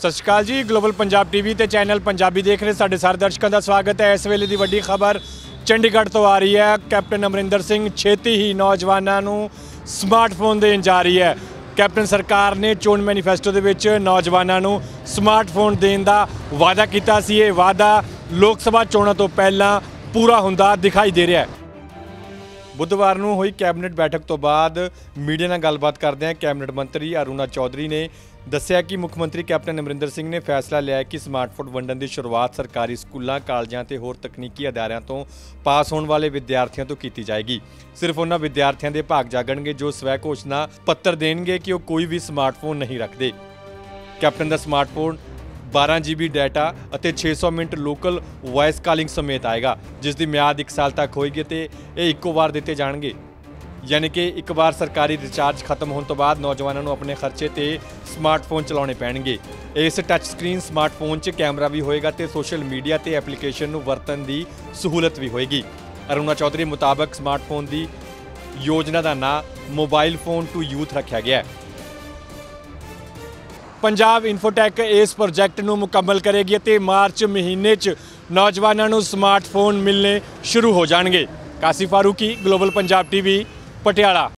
ਸਤਿ ਸ਼੍ਰੀ ਅਕਾਲ ਜੀ global Punjab TV ਤੇ ਚੈਨਲ ਪੰਜਾਬੀ ਦੇਖ ਰਹੇ ਸਾਡੇ ਸਾਰੇ ਦਰਸ਼ਕਾਂ ਦਾ ਸਵਾਗਤ ਹੈ। ਇਸ ਵੇਲੇ ਦੀ ਵੱਡੀ ਖਬਰ ਚੰਡੀਗੜ੍ਹ ਤੋਂ ਆ ਰਹੀ ਹੈ। ਕੈਪਟਨ ਅਮਰਿੰਦਰ ਸਿੰਘ ਛੇਤੀ ਹੀ ਨੌਜਵਾਨਾਂ ਨੂੰ ਸਮਾਰਟਫੋਨ ਦੇਣ ਜਾ ਰਹੀ ਹੈ। ਕੈਪਟਨ ਸਰਕਾਰ ਨੇ ਚੋਣ ਮੈਨੀਫੈਸਟੋ ਦੇ ਵਿੱਚ ਨੌਜਵਾਨਾਂ ਨੂੰ ਸਮਾਰਟਫੋਨ ਦੇਣ ਦਾ ਵਾਅਦਾ ਕੀਤਾ ਸੀ। ਇਹ ਵਾਅਦਾ ਲੋਕ ਸਭਾ ਚੋਣਾਂ ਤੋਂ ਪਹਿਲਾਂ ਪੂਰਾ ਹੁੰਦਾ ਦਿਖਾਈ ਦੇ ਰਿਹਾ ਹੈ। ਬੁੱਧਵਾਰ ਨੂੰ ਹੋਈ ਕੈਬਨਿਟ ਬੈਠਕ ਤੋਂ ਬਾਅਦ ਮੀਡੀਆ ਨਾਲ ਗੱਲਬਾਤ ਕਰਦਿਆਂ ਕੈਬਨਿਟ ਮੰਤਰੀ ਅਰੁਣਾ ਚੌਧਰੀ ਨੇ ਦੱਸਿਆ ਕਿ ਮੁੱਖ ਮੰਤਰੀ ਕੈਪਟਨ ਅਮਰਿੰਦਰ ਸਿੰਘ ਨੇ ਫੈਸਲਾ ਲਿਆ ਕਿ ਸਮਾਰਟਫੋਨ ਵੰਡਣ ਦੀ ਸ਼ੁਰੂਆਤ ਸਰਕਾਰੀ ਸਕੂਲਾਂ, ਕਾਲਜਾਂ ਤੇ ਹੋਰ ਤਕਨੀਕੀ ਅਦਾਰਿਆਂ ਤੋਂ ਪਾਸ ਹੋਣ ਵਾਲੇ ਵਿਦਿਆਰਥੀਆਂ ਤੋਂ ਕੀਤੀ ਜਾਏਗੀ। ਸਿਰਫ ਉਹਨਾਂ ਵਿਦਿਆਰਥੀਆਂ ਦੇ ਭਾਗ ਜਾਗਣਗੇ ਜੋ ਸਵੈ ਘੋਸ਼ਣਾ ਪੱਤਰ ਦੇਣਗੇ ਕਿ ਉਹ ਕੋਈ ਵੀ ਸਮਾਰਟਫੋਨ ਨਹੀਂ ਰੱਖਦੇ। ਕੈਪਟਨ ਦਾ ਸਮਾਰਟਫੋਨ 12 GB ਡਾਟਾ ਅਤੇ 600 ਮਿੰਟ ਲੋਕਲ ਵਾਇਸ ਕਾਲਿੰਗ ਸਮੇਤ ਆਏਗਾ ਜਿਸ ਦੀ ਮਿਆਦ 1 ਸਾਲ ਤੱਕ ਹੋਏਗੀ ਤੇ ਇਹ ਇੱਕੋ ਵਾਰ ਦਿੱਤੇ ਜਾਣਗੇ। ਯਾਨੀ ਕਿ ਇੱਕ ਵਾਰ ਸਰਕਾਰੀ ਰਿਚਾਰਜ ਖਤਮ ਹੋਣ ਤੋਂ ਬਾਅਦ ਨੌਜਵਾਨਾਂ ਨੂੰ ਆਪਣੇ ਖਰਚੇ ਤੇ ਸਮਾਰਟਫੋਨ ਚਲਾਉਣੇ ਪੈਣਗੇ। ਇਸ ਟੱਚ ਸਕਰੀਨ ਸਮਾਰਟਫੋਨ 'ਚ ਕੈਮਰਾ ਵੀ ਹੋਏਗਾ ਤੇ ਸੋਸ਼ਲ ਮੀਡੀਆ ਤੇ ਐਪਲੀਕੇਸ਼ਨ ਨੂੰ ਵਰਤਣ ਦੀ ਸਹੂਲਤ ਵੀ ਹੋਏਗੀ। ਅਰੁਣਾ ਚੌਧਰੀ ਮੁਤਾਬਕ ਸਮਾਰਟਫੋਨ ਦੀ ਯੋਜਨਾ ਦਾ ਨਾਂ ਮੋਬਾਈਲ ਫੋਨ ਟੂ ਯੂਥ ਰੱਖਿਆ ਗਿਆ ਹੈ। ਪੰਜਾਬ ਇਨਫੋਟੈਕ ਇਸ ਪ੍ਰੋਜੈਕਟ ਨੂੰ ਮੁਕੰਮਲ ਕਰੇਗੀ ਅਤੇ ਮਾਰਚ ਮਹੀਨੇ 'ਚ ਨੌਜਵਾਨਾਂ ਨੂੰ ਸਮਾਰਟਫੋਨ ਮਿਲਨੇ ਸ਼ੁਰੂ ਹੋ ਜਾਣਗੇ। Kasi Farooqui global Punjab TV Patiala.